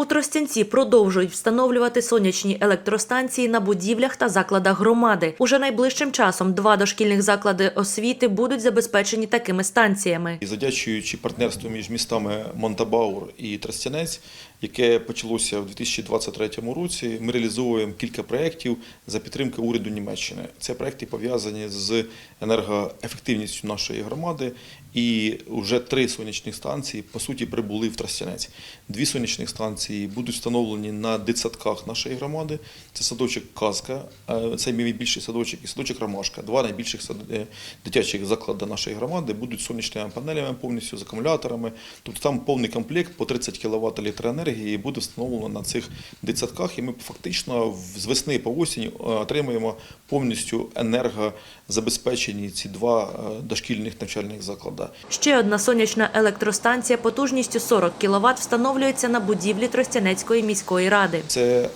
У Тростянці продовжують встановлювати сонячні електростанції на будівлях та закладах громади. Уже найближчим часом два дошкільних заклади освіти будуть забезпечені такими станціями. І Задячуючи партнерству між містами Монтабаур і Тростянець, яке почалося в 2023 році, ми реалізовуємо кілька проєктів за підтримки уряду Німеччини. Це проєкти пов'язані з енергоефективністю нашої громади. І вже три сонячних станції по суті прибули в Тростянець. Дві сонячних станції будуть встановлені на дитсадках нашої громади. Це садочок Казка, е, це найбільший садочок і садочок Ромашка. Два найбільших е, дитячих заклади нашої громади будуть сонячними панелями повністю з акумуляторами. Тобто там повний комплект по 30 кВт електроенергії буде встановлено на цих дитсадках. І ми фактично в- з весни по осінь е, отримуємо повністю енергозабезпечені ці два е, дошкільних навчальних заклади. Ще одна сонячна електростанція потужністю 40 кВт встановлюється на будівлі Тростянецької міської ради. Це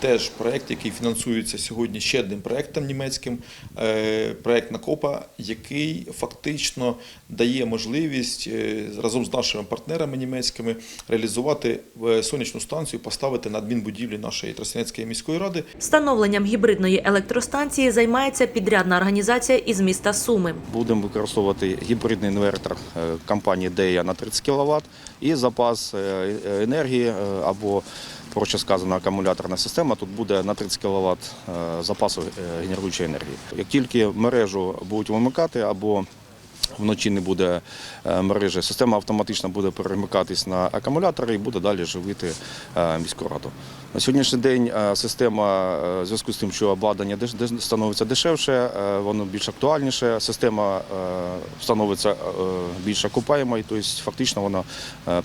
теж проект, який фінансується сьогодні ще одним проектом німецьким, е, проект Накопа, який фактично дає можливість е, разом з нашими партнерами німецькими реалізувати е, сонячну станцію, поставити на адмінбудівлі нашої Тростянецької міської ради. Встановленням гібридної електростанції займається підрядна організація із міста Суми. Будемо використовувати гібридний інвертор е, компанії DEA на 30 кВт і запас е, енергії е, або, проще сказано, акумуляторна система. Тут буде на 30 кВт запасу е, генеруючої енергії. Як тільки мережу будуть вимикати або Вночі не буде е, мережі, система автоматично буде перемикатись на акумулятори і буде далі живити е, міську раду. На сьогоднішній день е, система в зв'язку з тим, що обладнання становиться дешевше, воно більш актуальніше. Система становиться більш окупаємою, тобто фактично вона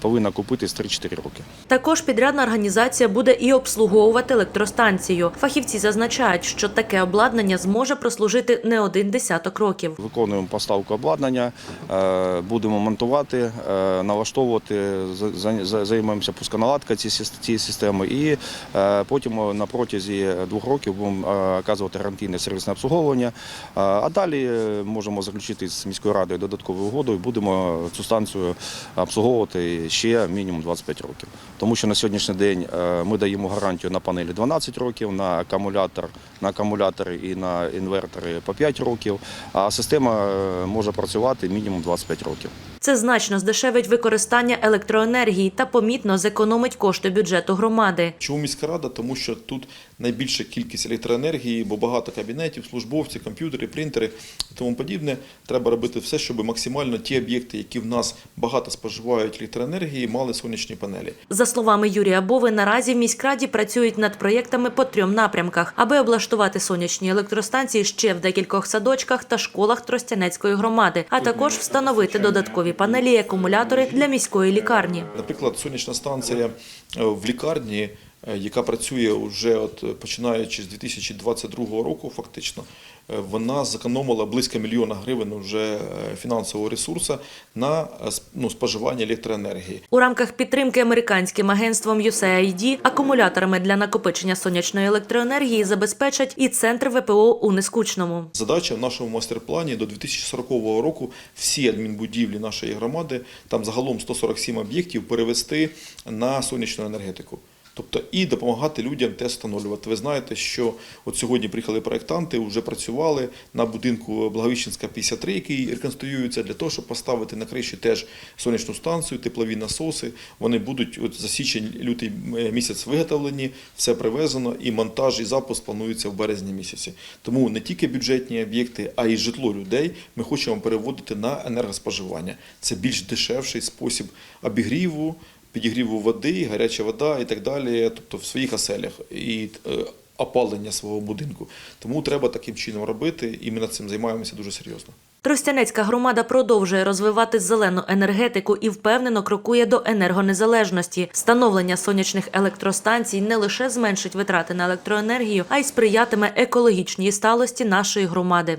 повинна купитись 3-4 роки. Також підрядна організація буде і обслуговувати електростанцію. Фахівці зазначають, що таке обладнання зможе прослужити не один десяток років. Виконуємо поставку обладнання, е, будемо монтувати, е, налаштовувати, за- за- за- займаємося пусконаладкою цієї системи і е, потім на протязі двох років будемо оказувати гарантійне сервісне обслуговування. А далі можемо заключити з міською радою додаткову угоду і будемо цю станцію обслуговувати ще мінімум 25 років. Тому що на сьогоднішній день ми даємо гарантію на панелі 12 років, на акумулятор, на акумулятори і на інвертори по 5 років, а система може працювати мінімум 25 років. Це значно здешевить використання електроенергії та помітно зекономить кошти бюджету громади. Чому міська рада? Тому що тут найбільша кількість електроенергії, бо багато кабінетів, службовці, комп'ютери, принтери і тому подібне. Треба робити все, щоб максимально ті об'єкти, які в нас багато споживають електроенергії, мали сонячні панелі. За словами Юрія Бови, наразі в міськраді працюють над проєктами по трьом напрямках, аби облаштувати сонячні електростанції ще в декількох садочках та школах Тростянецької громади, а також встановити додаткові панелі і акумулятори для міської лікарні. Наприклад, сонячна станція е, в лікарні, яка працює вже от е, починаючи з 2022 року, фактично, е, вона зекономила близько мільйона гривень вже е, фінансового ресурсу на е, ну, споживання електроенергії. У рамках підтримки американським агентством USAID акумуляторами для накопичення сонячної електроенергії забезпечать і центр ВПО у Нескучному. Задача в нашому мастер-плані до 2040 року всі адмінбудівлі нашої громади, там загалом 147 об'єктів, перевести на сонячну енергетику. Тобто і допомагати людям те встановлювати. Ви знаєте, що от сьогодні приїхали проєктанти, вже працювали на будинку Благовіщенська 53, який реконструюється для того, щоб поставити на криші теж сонячну станцію, теплові насоси. Вони будуть от за січень лютий місяць виготовлені, все привезено, і монтаж і запуск планується в березні місяці. Тому не тільки бюджетні об'єкти, а й житло людей ми хочемо переводити на енергоспоживання. Це більш дешевший спосіб обігріву, підігріву води, гаряча вода і так далі, тобто в своїх оселях і е, опалення свого будинку. Тому треба таким чином робити, і ми над цим займаємося дуже серйозно. Тростянецька громада продовжує розвивати зелену енергетику і впевнено крокує до енергонезалежності. Встановлення сонячних електростанцій не лише зменшить витрати на електроенергію, а й сприятиме екологічній сталості нашої громади.